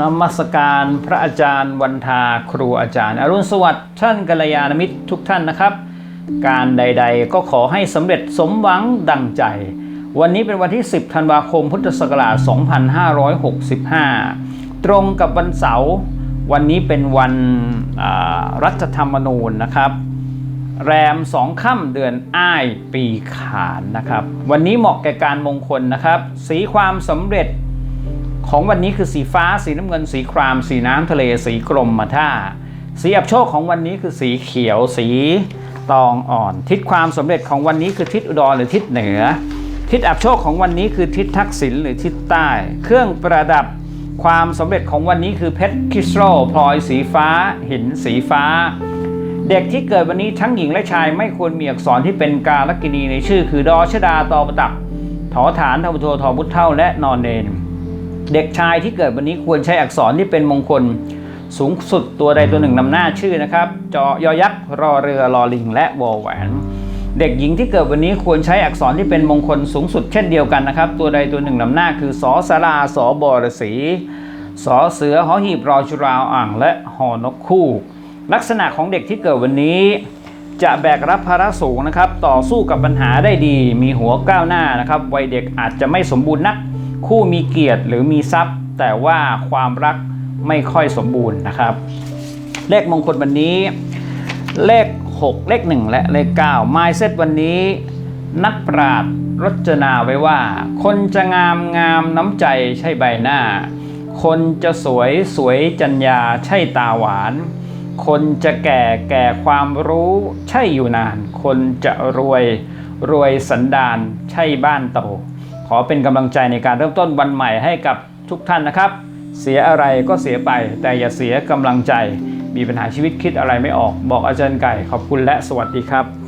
นมัสการพระอาจารย์วันทาครูอาจารย์ อรุณสวัสดิ์ท่านกัลยาณมิตรทุกท่านนะครับ การใดๆก็ขอให้สำเร็จสมหวังดังใจ วันนี้เป็นวันที่ 10 ธันวาคม พุทธศักราช 2565 ตรงกับวันเสาร์วันนี้เป็นวันรัฐธรรมนูญนะครับ แรมสองค่ำเดือนอ้ายปีขานนะครับ วันนี้เหมาะแก่การมงคลนะครับ สีความสำเร็จ ของวันนี้คือสีฟ้า สีน้ำเงิน สีคราม สีน้ำทะเล สีกรมมาท่า สีอับโชคของวันนี้คือสีเขียว สีตองอ่อน ทิศความสำเร็จของวันนี้คือทิศอุดรหรือทิศเหนือ ทิศอับโชคของวันนี้คือทิศทักษิณหรือทิศใต้ เครื่องประดับความสำเร็จของวันนี้คือเพชรคริสตัลพลอยสีฟ้า หินสีฟ้า เด็กที่เกิดวันนี้ทั้งหญิงและชายไม่ควรมีอักษรที่เป็นกาลกินีในชื่อ คือดอชดาตอประตักถอฐานทวโททอบุตเท่าและนอนเนน เด็กชายที่เกิดวันนี้ควรใช้อักษรที่เป็นมงคล สูงสุดตัวใดตัวหนึ่งนำหน้าชื่อนะครับจอยอยักษ์รอเรือรอลิง และวอแหวนเด็กหญิงที่เกิดวันนี้ควรใช้อักษรที่เป็นมงคลสูงสุดเช่นเดียวกันนะครับ ตัวใดตัวหนึ่งนำหน้าคือสอสาราสอบอรสีสอเสือหอหีบรอจุราวอ่างและหอนกคู่ ลักษณะของเด็กที่เกิดวันนี้ จะแบกรับภาระสูงนะครับ ต่อสู้กับปัญหาได้ดี มีหัวก้าวหน้านะครับวัยเด็กอาจจะไม่สมบูรณ์นัก คู่มีเกียรติหรือมีทรัพย์ แต่ว่าความรักไม่ค่อยสมบูรณ์นะครับ เลขมงคลวันนี้ เลข 6 เลข 1 และเลข9 m y s e t วันนี้ นักปราชญ์รจนาไว้ว่า คนจะงามงามน้ำใจใช่ใบหน้า คนจะสวยสวยจัญญาใช่ตาหวาน คนจะแก่แก่ความรู้ใช่อยู่นาน คนจะรวยรวยสันดานใช่บ้านโต ขอเป็นกำลังใจในการเริ่มต้นวันใหม่ให้กับทุกท่านนะครับ เสียอะไรก็เสียไป แต่อย่าเสียกำลังใจ มีปัญหาชีวิตคิดอะไรไม่ออก บอกอาจารย์ไก่ ขอบคุณและสวัสดีครับ